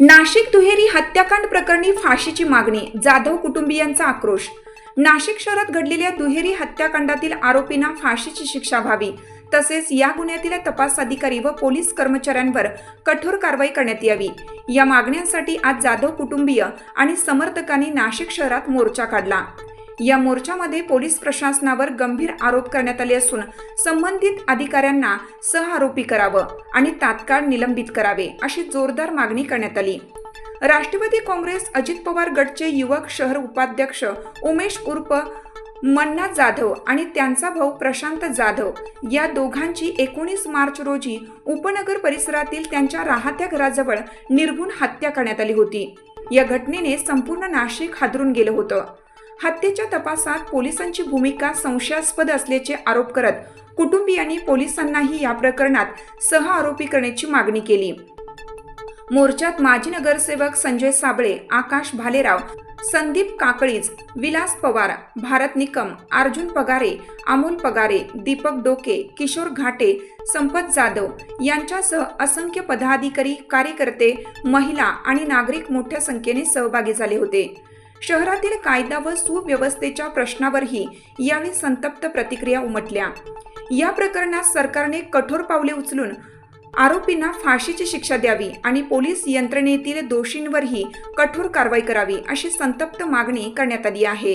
नाशिक दुहेरी हत्याकांड प्रकरणी फाशीची मागणी जाधव कुटुंबियांचा आक्रोश. नाशिक शहरात घडलेल्या दुहेरी हत्याकांडातील आरोपींना फाशीची शिक्षा व्हावी तसेच या गुन्ह्यातील तपास अधिकारी व पोलीस कर्मचाऱ्यांवर कठोर कारवाई करण्यात यावी. या मागण्यांसाठी आज जाधव कुटुंबीय आणि समर्थकांनी नाशिक शहरात मोर्चा काढला. या मोर्चामध्ये पोलीस प्रशासनावर गंभीर आरोप करण्यात आले असून संबंधित अधिकाऱ्यांना सहआरोपी करावं आणि तात्काळ निलंबित करावे अशी जोरदार मागणी करण्यात आली. राष्ट्रवादी काँग्रेस अजित पवार गटचे युवक शहर उपाध्यक्ष उमेश उर्फ मन्ना जाधव आणि त्यांचा भाऊ प्रशांत जाधव या दोघांची एकोणीस मार्च रोजी उपनगर परिसरातील त्यांच्या राहत्या घराजवळ निर्गुण हत्या करण्यात आली होती. या घटनेने संपूर्ण नाशिक हादरून गेलं होतं. हत्येच्या तपासात पोलिसांची भूमिका संशयास्पद असल्याचे आरोप करत कुटुंबियांनी पोलिसांनाही या प्रकरणात सह आरोपी करण्याची मागणी केली. मोर्चात माजी नगरसेवक संजय साबळे आकाश भालेराव संदीप काकळीज विलास पवार भारत निकम अर्जुन पगारे अमोल पगारे दीपक डोके किशोर घाटे संपत जाधव यांच्यासह असंख्य पदाधिकारी कार्यकर्ते महिला आणि नागरिक मोठ्या संख्येने सहभागी झाले होते. शहरातील कायदा व सुव्यवस्थेच्या प्रश्नावरही यावेळी संतप्त प्रतिक्रिया उमटल्या. या प्रकरणात सरकारने कठोर पावले उचलून आरोपींना फाशीची शिक्षा द्यावी आणि पोलीस यंत्रणेतील दोषींवरही कठोर कारवाई करावी अशी संतप्त मागणी करण्यात आली आहे.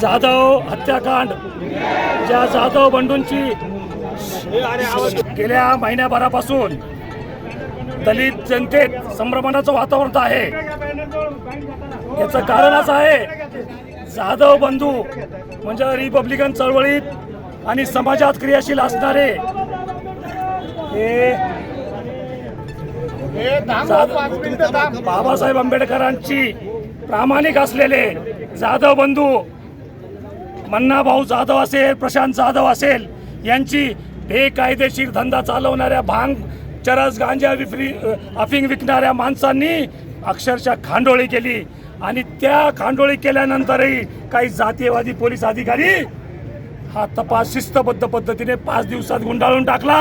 जाधव हत्याकांड. ज्या जाधव बंडूंची गेल्या महिन्याभरापासून दलित जनतेत संभ्रमणाचं वातावरण आहे. याचं कारण असं आहे जाधव बंधू म्हणजे रिपब्लिकन चळवळीत आणि समाजात क्रियाशील असणारे हे जाधव- बाबासाहेब आंबेडकरांची प्रामाणिक असलेले जाधव बंधू मन्ना भाऊ जाधव असेल प्रशांत जाधव असेल यांची बेकायदेशीर धंदा चालवणाऱ्या भांग चरस गांजा विफ्री अफिंग विकणाऱ्या माणसांनी अक्षरशः खांडोळी केली. आणि त्या खांडोळी केल्यानंतरही काही जातीयवादी पोलीस अधिकारी हा तपास शिस्तबद्ध पद्धतीने पाच दिवसात गुंडाळून टाकला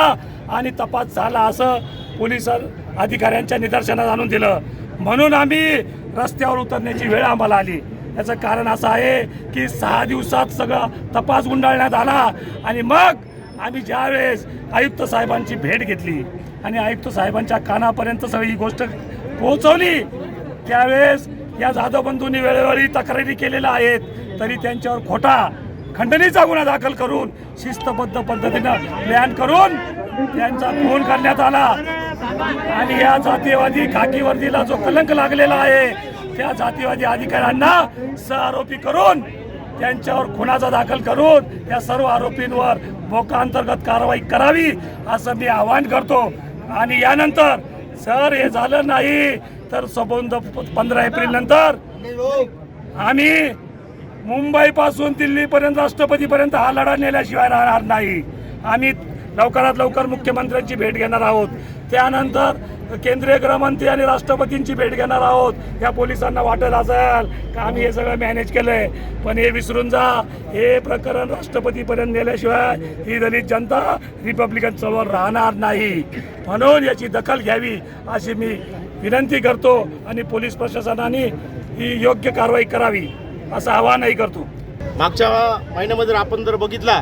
आणि तपास झाला असं पोलीस अधिकाऱ्यांच्या निदर्शनात आणून दिलं. म्हणून आम्ही रस्त्यावर उतरण्याची वेळ आम्हाला आली. याचं कारण असं आहे की सहा दिवसात सगळं तपास गुंडाळण्यात आला आणि मग आम्ही ज्यावेळेस आयुक्त साहेबांची भेट घेतली आणि आयुक्त साहेबांच्या कानापर्यंत सगळी ही गोष्ट पोहोचवली. त्यावेळेस या जाधव बंधूंनी वेळोवेळी तक्रारी केलेल्या आहेत. तरी त्यांच्यावर खोटा खंडणीचा गुन्हा दाखल करून शिस्तबद्ध पद्धतीनं प्लॅन करून त्यांचा फोन करण्यात आला. आणि या जातीयवादी खाकी वर्दीला जो कलंक लागलेला आहे त्या जातीवादी अधिकाऱ्यांना सहआरोपी करून त्यांच्यावर खुनाचा दाखल करून या सर्व आरोपींवर मोका अंतर्गत कारवाई करावी असं मी आवाहन करतो. आणि यानंतर सर हे झालं नाही. तर सबंध पंधरा एप्रिल नंतर आम्ही मुंबईपासून दिल्लीपर्यंत राष्ट्रपतीपर्यंत हा लढा नेल्याशिवाय राहणार नाही. आम्ही लवकरात लवकर मुख्यमंत्र्यांची भेट घेणार आहोत. त्यानंतर केंद्रीय गृहमंत्री आणि राष्ट्रपतींची भेट घेणार आहोत. या पोलिसांना वाटत असेल. का आम्ही हे सगळं मॅनेज केलंय. पण हे विसरून जा. हे प्रकरण राष्ट्रपतीपर्यंत नेल्याशिवाय ही दलित जनता रिपब्लिकन चळवळ राहणार नाही. म्हणून याची दखल घ्यावी अशी मी विनंती करतो आणि पोलीस प्रशासनाने ही योग्य कारवाई करावी असं आवाहनही करतो. मागच्या महिन्यामध्ये जर आपण जर बघितला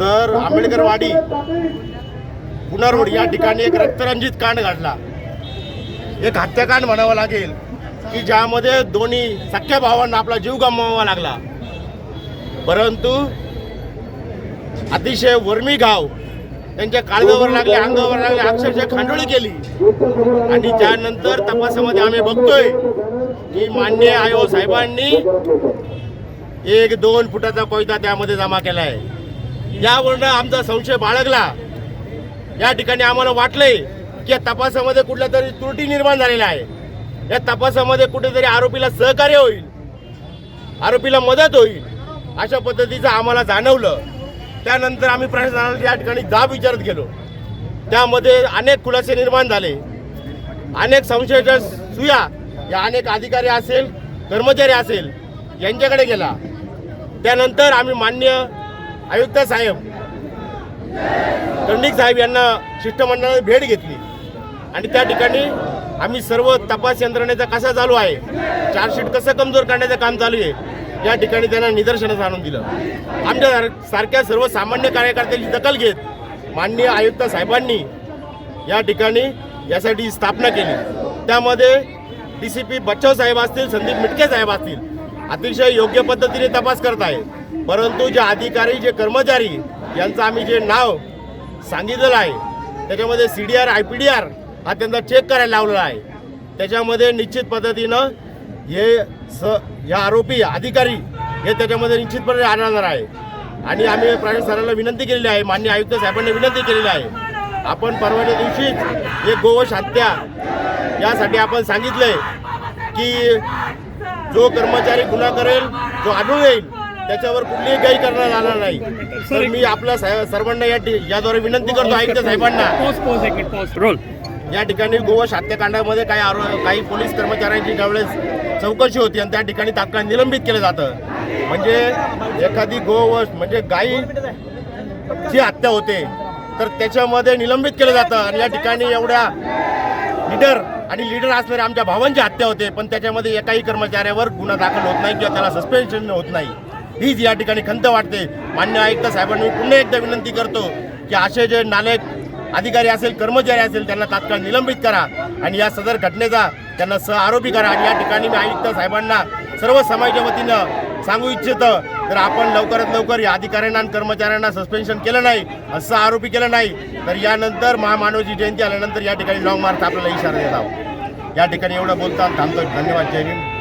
तर आंबेडकर वाडी या ठिकाणी एक रक्तरंजित कांड घडला. एक हत्याकांड म्हणावं लागेल की ज्यामध्ये दोन्ही सख्या भावांना आपला जीव गमवावा लागला. परंतु अतिशय वर्मी घाव त्यांच्या काळजावर लागले अंगावर लागले अक्षरशः खांडोळी केली. आणि त्यानंतर तपासामध्ये आम्ही बघतोय की मान्य आयोग साहेबांनी एक दोन फुटाचा कोयता त्यामध्ये जमा केला आहे यावरनं आमचा संशय बाळगला. या ठिकाणी आम्हाला वाटलंय की या तपासामध्ये कुठल्या तरी त्रुटी निर्माण झालेल्या आहे या तपासामध्ये कुठेतरी आरोपीला सहकार्य होईल आरोपीला मदत होईल अशा पद्धतीचं आम्हाला जाणवलं. त्यानंतर आम्ही प्रशासनाला या ठिकाणी जाब विचारत गेलो. त्यामध्ये अनेक खुलासे निर्माण झाले. अनेक संशयाच्या सुया या अनेक अधिकारी असेल कर्मचारी असेल यांच्याकडे गेला. त्यानंतर आम्ही मान्य आयुक्त साहेब दंडिक साहेब यांना शिष्टमंडळाने भेट घेतली. आणि त्या ठिकाणी आम्ही सर्व तपास यंत्रणेचा कसा चालू आहे चार्जशीट कसं कमजोर करण्याचं काम चालू आहे या ठिकाणी त्यांना निदर्शनास आणून दिलं. आमच्या सारख्या सर्वसामान्य कार्यकर्त्यांची दखल घेत माननीय आयुक्त साहेबांनी या ठिकाणी यासाठी स्थापना केली. त्यामध्ये डी सी पी बच्चाव साहेब असतील संदीप मिटके साहेब असतील अतिशय योग्य पद्धतीने तपास करत आहे परंतु जे अधिकारी जे कर्मचारी यांचं आम्ही जे नाव सांगितलेलं आहे त्याच्यामध्ये C D R I P D R हा त्यांचा चेक करायला लावलेला आहे. त्याच्यामध्ये निश्चित पद्धतीनं हे स या आरोपी अधिकारी हे त्याच्यामध्ये निश्चितपणे आणणार आहे. आणि आम्ही प्राणी सरांना विनंती केलेली आहे मान्य आयुक्त साहेबांनी विनंती केलेली आहे. आपण परवाच्या दिवशीच हे गोवश हत्या यासाठी आपण सांगितलंय की जो कर्मचारी गुन्हा करेल जो आढळून येईल त्याच्यावर कुठलीही काही करण्यात आला नाही. तर मी आपल्या सर्वांना या याद्वारे विनंती करतो आयुक्त साहेबांना. रोल. या ठिकाणी गोवश हत्याकांडामध्ये काही आरो काही पोलीस कर्मचाऱ्यांची ज्यावेळेस चौकशी होती आणि त्या ठिकाणी तात्काळ निलंबित केलं जातं. म्हणजे एखादी गोवश म्हणजे गायी जी हत्या होते तर त्याच्यामध्ये निलंबित केलं जातं. आणि या ठिकाणी एवढ्या लीडर आणि लीडर असणाऱ्या आमच्या भावांची हत्या होते पण त्याच्यामध्ये एकाही कर्मचाऱ्यावर गुन्हा दाखल होत नाही किंवा त्याला सस्पेन्शन होत नाही. हीच या ठिकाणी खंत वाटते. मान्य आयुक्त साहेबांनी पुन्हा एकदा विनंती करतो की असे जे नालायक अधिकारी असेल कर्मचारी असेल त्यांना तात्काळ निलंबित करा आणि या सदर घटनेचा त्यांना सह आरोपी करा. आणि या ठिकाणी मी आयुक्त साहेबांना सर्व समाजाच्या वतीनं सांगू इच्छितो तर आपण लवकरात लवकर या अधिकाऱ्यांना आणि कर्मचाऱ्यांना सस्पेन्शन केलं नाही असं आरोपी केलं नाही तर यानंतर महामानवची जयंती आल्यानंतर या ठिकाणी लॉंग मार्च आपल्याला इशारा देत आहोत. या ठिकाणी एवढं बोलताना थांबतो धन्यवाद. जय हिंद.